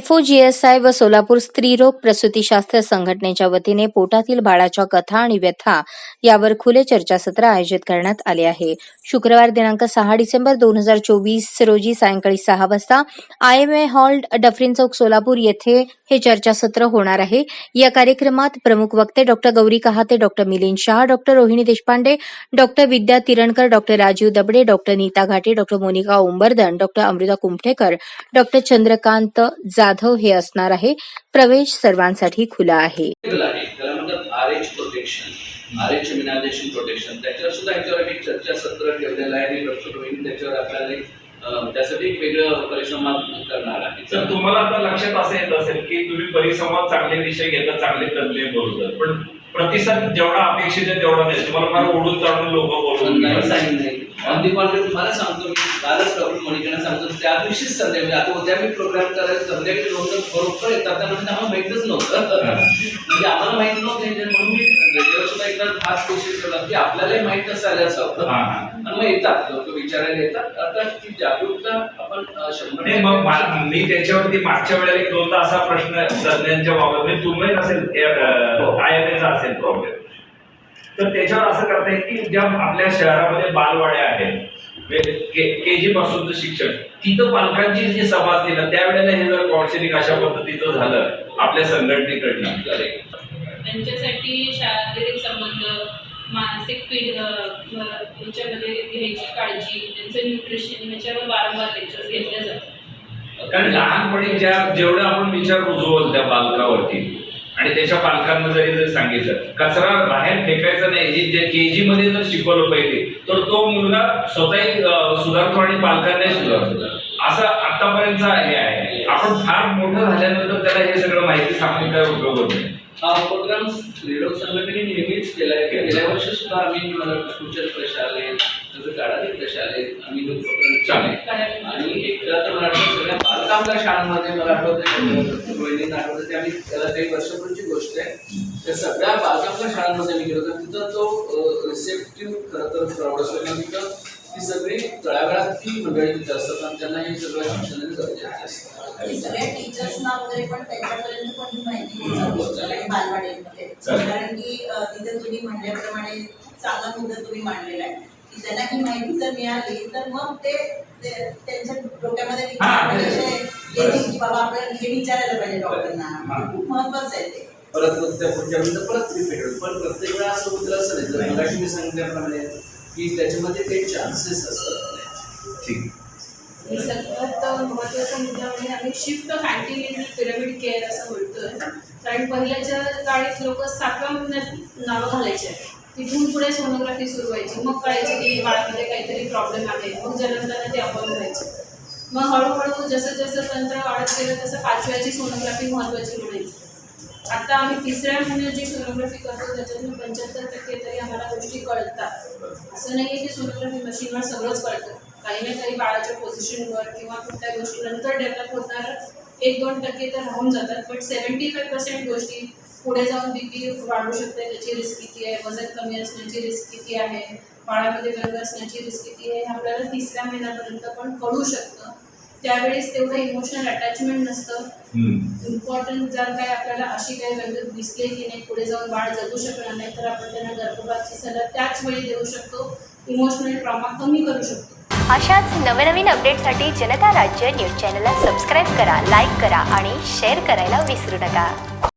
एफओजीएसआय व सोलापूर स्त्रीरोग प्रसूतीशास्त्र संघटनेच्या वतीने पोटातील बाळाच्या कथा आणि व्यथा यावर खुले चर्चासत्र आयोजित करण्यात आले आहे. शुक्रवार दिनांक सहा डिसेंबर दोन हजार चोवीस रोजी सायंकाळी सहा वाजता I M A hall Dufferin Chowk Solapur येथे हे चर्चासत्र होणार आहे. या कार्यक्रमात प्रमुख वक्ते doctor Gauri Kahate doctor Milind Shah doctor Rohini Deshpande doctor Vidya Tirankar doctor Rajiv Dabade doctor Neeta Ghate doctor Monika Umbardan doctor Amruta Kumthekar doctor Chandrakant Jadhav हे असणार आहे. प्रवेश सर्वांसाठी खुला आहे. केलेलं आहे. त्याला म्हणतात R H protection R H immunisation protection त्याच्यावर सुद्धा याच्यावर एक चर्चासत्र ठेवलेलं आहे. आणि डॉक्टर रोहिणी त्याच्यावर आपल्याला एक, अं, त्यासाठी एक वेगळं परिसंवाद करणार आहे. तर तुम्हाला आता लक्षात असं येत असेल की तुम्ही परिसंवाद चांगले विषय घेता चांगले तज्ञ बोलतात पण प्रतिसाद जेवढा अपेक्षित आहे तेवढा नाही. तुम्हाला फार ओढून चालून लोक बोलून नाही. ऑन दी कॉन्ट्री तुम्हाला सांगतो मी कालच डॉक्टर मोनिकाने सांगतो. त्या दिवशीच संध्याकाळी म्हणजे आता उद्या मी प्रोग्राम करायला संध्याकाळी दोन जण बरोबर येतात त्यांना म्हणजे आम्हाला माहितच नव्हतं. म्हणजे आम्हाला माहीत नव्हतं हे म्हणून मी रेडिओ सुद्धा एकदा हाच विषय ठेवला की आपल्यालाही माहीत असायला हा, हा. आणि मग येतात लोक विचारायला येतात. आता ती जागरूकता आपण शंभर मा- मी त्याच्यावरती मागच्या वेळेला एक दोनदा असा प्रश्न तज्ञांच्या बाबत म्हणजे तुम्ही नसेल आय एम एचा असेल प्रॉब्लेम तर त्याच्यावर असं करता येईल की ज्या आपल्या शहरामध्ये बालवाड्या आहेत के जी पासूनचं शिक्षण तिथं पालकांची जी सभा असते ना त्यावेळेला हे जर काउन्सिलिंग अशा पद्धतीचं झालं आपल्या संघटनेकडनं. त्यांच्यासाठी शारीरिक संबंध मानसिक पीड याच्यामध्ये घ्यायची काळजी त्यांचं न्यूट्रिशन याच्यावर वारंवार लेक्चर्स घेतले जातात कारण लहानपणी ज्या जेवढं आपण विचार रुजवल त्या बालकावरती आणि त्याच्या पालकांना जरी जर सांगितलं कचरा बाहेर फेकायचा नाही. हे जे के जी मध्ये जर शिकवलं पाहिजे तर तो मुलगा स्वतःही सुधारतो आणि पालकांनाही सुधारतो. असं आतापर्यंत हे आहे. आपण फार मोठं झाल्यानंतर त्याला हे सगळं माहिती सांगून काय उपयोग होत नाही. हा प्रोग्राम क्रीडक संघटनेने नेहमीच केला आहे. गेल्या वर्षी सुद्धा आम्ही मला फ्युचर प्रशालेत तसं काढातील आम्ही हे उपक्रम आणि एक तर मला आठवतं सगळ्या बालकामगार शाळांमध्ये मला आठवतं आठवतं ते आम्ही त्याला काही वर्षापूर्वीची गोष्ट आहे. त्या सगळ्या बालकामगार शाळांमध्ये मी गेलो तर तिथं तो रिसेप्टिव्ह खरं तर प्रौढ असतो तिथं ती सगळी तळागाळातली मंडळी तिथं असतात आणि त्यांना हे सगळं शिक्षण गरजेचं असतं आणि सगळ्या टीचर्सना वगैरे पण त्यांच्यापर्यंत पण ही कारण की अ, तिथे तुम्ही म्हणल्याप्रमाणे चांगला मुद्दा तुम्ही मांडलेला आहे. की त्यांना ही माहिती जर मिळाली तर मग ते त्यांच्या डोक्यामध्ये हा, की बाबा हे विचारायला पाहिजे डॉक्टरना. खूप महत्वाचं आहे ते. परत मग त्या पुढच्या परत रिपीट होईल पण प्रत्येक वेळा असं होतं असं नाही. जर मगाशी मी सांगितल्याप्रमाणे की त्याच्यामध्ये काही चान्सेस असतात ठीक. सगळ्यात महत्त्वाचा मुद्दा म्हणजे आम्ही शिफ्ट कॅन्टीन पिरामिड केअर असं म्हणतोय कारण पहिल्याच्या काळात लोक सातव्या महिन्यात नावं घालायचे. तिथून पुढे सोनोग्राफी सुरू व्हायची. मग कळायचं की बाळामध्ये काहीतरी प्रॉब्लेम आहे. मग जन्मताना ते अपंग व्हायचे. मग हळूहळू जसं जसं तंत्र वाढत गेलं तसं पाचव्याची सोनोग्राफी महत्त्वाची म्हणायची. आता आम्ही तिसऱ्या महिन्यात जी सोनोग्राफी करतो त्याच्यातून पंच्याहत्तर टक्के तरी आम्हाला गोष्टी कळतात. असं नाही आहे की सोनोग्राफी मशीनवर सगळंच कळतं. काही ना काही बाळाच्या पोझिशनवर किंवा कुठल्या गोष्टी नंतर डेव्हलप होणार एक दोन टक्के तर राहून जातात बट सेवन्टी फाईव्ह पर्सेंट गोष्टी पुढे जाऊन बीपी वाढू शकते त्याची रिस्क किती आहे वजन कमी असण्याची रिस्क किती आहे बाळामध्ये व्यंग असण्याची रिस्क किती आहे हे आपल्याला तिसऱ्या महिन्यापर्यंत पण कळू शकतं. त्यावेळेस तेवढं इमोशनल अटॅचमेंट नसतं. इम्पॉर्टंट जर काय आपल्याला अशी काही व्यंग दिसली की नाही पुढे जाऊन बाळ जगू शकणार नाही तर आपण त्यांना गर्भपातची सलह त्याच वेळी देऊ शकतो. इमोशनल ट्रॉमा कमी करू शकतो. अशाच नवनवीन अपडेटसाठी जनता राज्य न्यूज चॅनलला सबस्क्राईब करा लाईक करा आणि शेअर करायला विसरू नका.